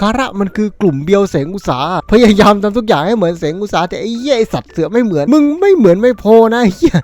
คาระมันคือกลุ่มเบียวแสงอุสาพยายามทำทุกอย่างให้เหมือนแสงอุสาแต่ไอ้เหี้ยไอ้สัตว์เสือไม่เหมือน มึงไม่เหมือนไม่พอนะเหี้ย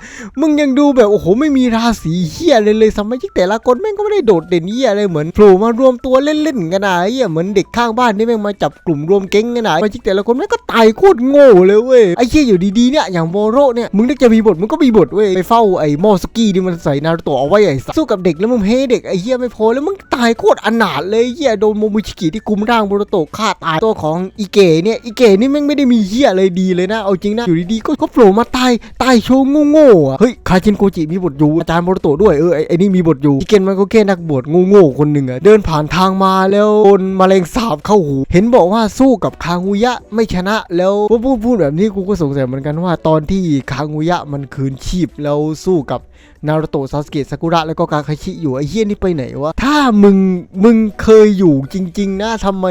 มึงยังดูแบบโอ้โหไม่มีราศีเหี้ยเลยเลยสมัยที่แต่ละคนแม่งก็ไม่ได้โดดเด่นเหี้ยอะไรเหมือนโผล่มารวมตัวเล่นๆกันนะไอ้เหี้ยเหมือนเด็กข้างบ้านที่แม่งมาจับกลุ่มรวมแก๊งกันนะสมาชิกแต่ละคนแม่งก็ตายโคตรโง่เลยเว้ยไอ้เหี้ยอยู่ดีๆเนี่ยอย่างโมโรเนี่ยมึงนึกจะมีบทมึงก็มีบทเว้ยไปเฝ้าไอ้มอสกี้ที่มันใส่นารูโตะเอาไว้ไอ้สู้กับเด็กแล้วมึงเฮ้เด็กไอ้เหี้ยไม่พอแล้วมึงตายโคตรอนาถเลยเหี้ยโดนโมมุชิกิที่กุมรางบโรโตะฆ่าตายตัวของอีเกะเนี่ยอีเกะนี่แม่งไม่ได้มีเหี้ยอะไรดีเลยนะเอาจริงนะอยู่ดีๆก็ก็โผล่มาตายตายโชว์โง่ๆอะเฮ้ยคาชินโกจิมีบทอยู่อาจารย์บโรโตะด้วยเออไอ้ไอนี่มีบทอยู่อีเกนมันก็แค่นักบวชโง่ๆคนหนึ่งอะเดินผ่านทางมาแล้วโดนมแมลงสาบเข้าหู เห็นบอกว่าสู้กับคางูยะไม่ชนะแล้วพูดพูดแบบนี้กูก็สงสัยเหมือนกันว่าตอนที่คางูยะมันคืนชีพแล้วสู้กับนารโตะซาสเกะซากุระแล้วก็กาคาชิอยู่ไอ้เฮี้ยนี่ไปไหนวะถ้ามึงมึงเคยอยู่จริง ๆ นะทำไม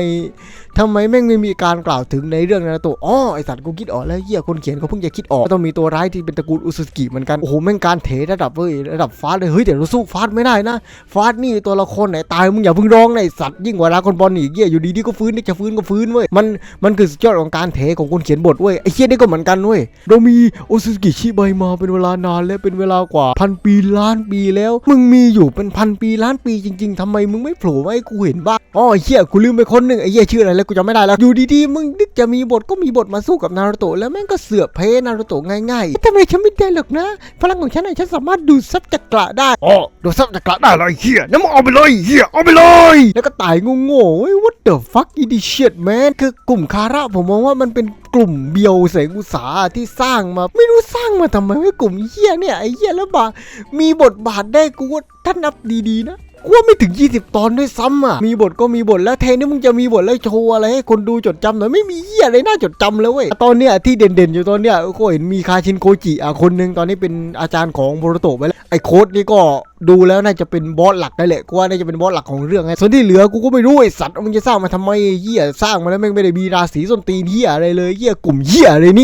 ทำไมแม่งไม่มีการกล่าวถึงในเรื่องนารูโตะอ๋อไอสัตว์กูคิดออกแล้วเฮี้ยคนเขียนเขาเพิ่งจะคิดออกก็ต้องมีตัวร้ายที่เป็นตระกูลอุซุสกิเหมือนกันโอ้โหแม่งการเทระดับเว้ยระดับฟาสเลยเฮ้ยแต่เราสู้ฟาสไม่ได้นะฟาสนี่ตัวละครไหนตายมึงอย่าเพิ่งร้องไอสัตว์ยิ่งกว่าราคนบอลอีกเฮี้ยอยู่ดีๆก็ฟื้นได้จะฟื้นก็ฟื้นเว้ยมันมันคือสุดยอดของการเทของคนเขียนบทเว้ยไอเฮี้ยนี่ก็เหมือนกันเว้ยเรามีโอซุสกิชิไบมาเป็นเวลานานและเป็นเวลากว่าพันปีล้านปีแล้ว มึงมีอยู่เป็นพันปีล้านปีจริง ๆทำไมมึงไม่โผล่มาให้กูเห็นบ้างอ๋อเหี้ยกูลืมไปคนหนึ่งไอ้เหี้ยชื่ออะไรแล้วกูจำไม่ได้แล้วอยู่ดีๆมึงนึกจะมีบทก็มีบทมาสู้กับนารูโตะแล้วแม่งก็เสือกเพนารูโตะง่ายๆทำไมฉันไม่ได้หรอกนะพลังของฉันน่ะฉันสามารถดูดซับจักระได้อ๋อโดนซับจักระได้เลยเฮียน้ำมันเอาไปเลยเฮียเอาไปเลย แล้วก็ตายโง่ๆเว้ย what the fuck is this shit man คือกลุ่มคาระผมมองว่ามันเป็นกลุ่มเบียวแสงอุตสาหะที่สร้างมา ไม่รู้สร้างมาทำไมไว้กลุ่มเฮี้ยเนี่ยไอ้เฮี้ยแล้วบามีบทบาทได้กูว่าถ้านับดีๆนะ กูว่าไม่ถึง 20 ตอนด้วยซ้ำอะ มีบทก็มีบทแล้วเทนี่มึงจะมีบทแล้วโชว์อะไรให้คนดูจดจำหน่อยไม่มีเฮี้ยอะไรน่าจดจำเลยเว้ย ตอนเนี้ยที่เด่นๆอยู่ตอนเนี้ยก็เห็นมีคาชินโกจิอะคนหนึงตอนนี้เป็นอาจารย์ของโบรโตะไปแล้วไอ้โค้ดนี่ก็ดูแล้วน่าจะเป็นบอสหลักได้แหละกูว่าน่าจะเป็นบอสหลักของเรื่องไงส่วนที่เหลือกูก็ไม่รู้ไอ้สัตว์มึงจะสร้างมาทำไมเหี้ยสร้างมาแล้วแม่งไม่ได้มีราศีส้นตีนเหี้ยอะไรเลยเหี้ยกลุ่มเหี้ยอะไรนี่